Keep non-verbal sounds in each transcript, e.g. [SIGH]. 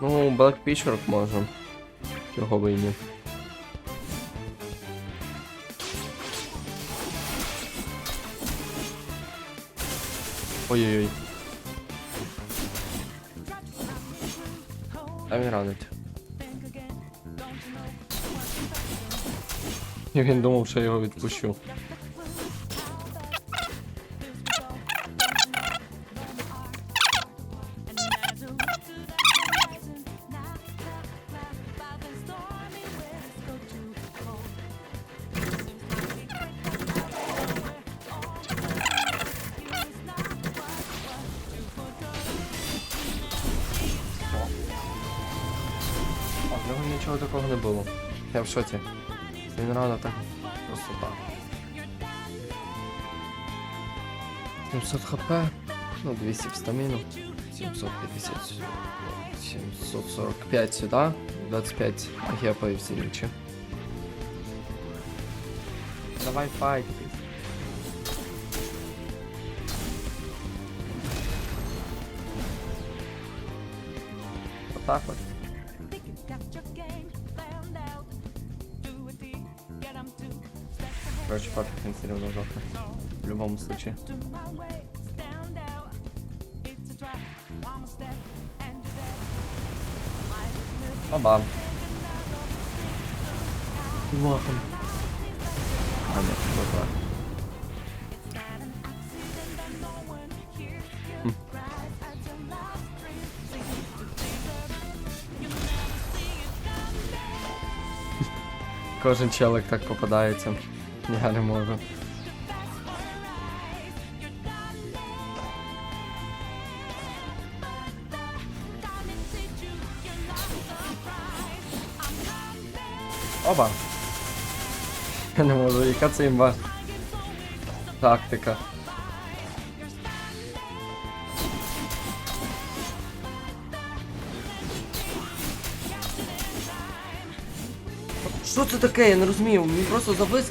Ну, Black Pitchfork можем. Чого би і ні. Ой-ой-ой. А він ранить. І він думав, що я його відпущу. Нього нічого такого не було. Я в шоці. Він рано так просто так. 700 хп, ну 200 в стаміну, 750, 745 сюди, 25 гепа і всі інші. Давай файт. Отак от. Короче, папик не все равно завтра. В любом случае. Оба. Махом. А, нет, так. Кожен челик так попадається. [LAUGHS] Я не можу. Оба. Я не можу, яка це імба. Тактика. Що це таке? Я не розумію. Він просто завис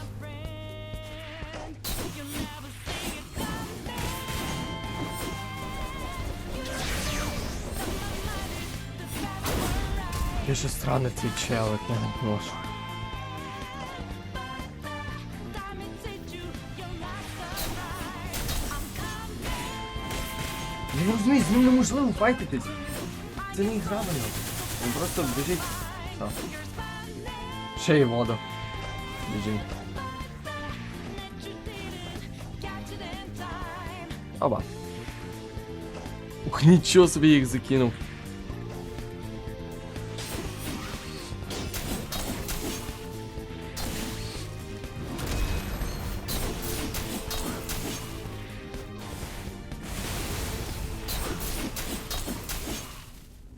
Я же странный твій челик, я не можу. Я не розумію, з ним неможливо файтитись. Це не гра в нього. Він просто біжить. Все. Ще й воду. Біжить. Оба. Ух, нічого собі їх закинув.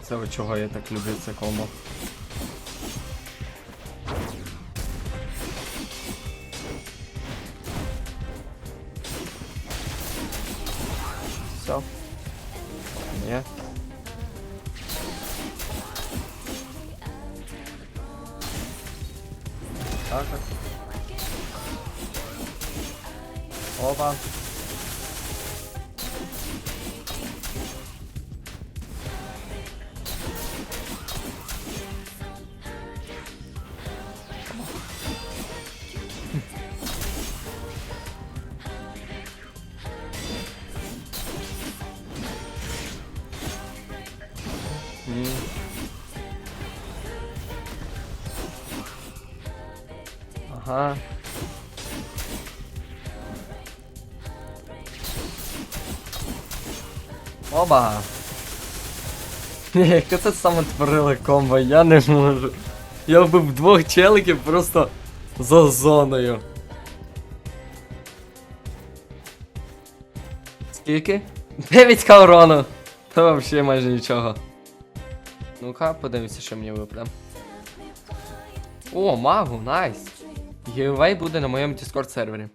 Це от чого я так люблю це комбо. Все. Ні. Так. Опа. Ні. Ага. Оба. [LAUGHS] Яке це саме творили комбо, я не можу. Я вбив двох челиків просто за зоною. Скільки? 9к урону. Та взагалі майже нічого. Ну-ка, подивимося, що мені випаде. О, магу, найс. Гівей буде на моєму Discord сервері.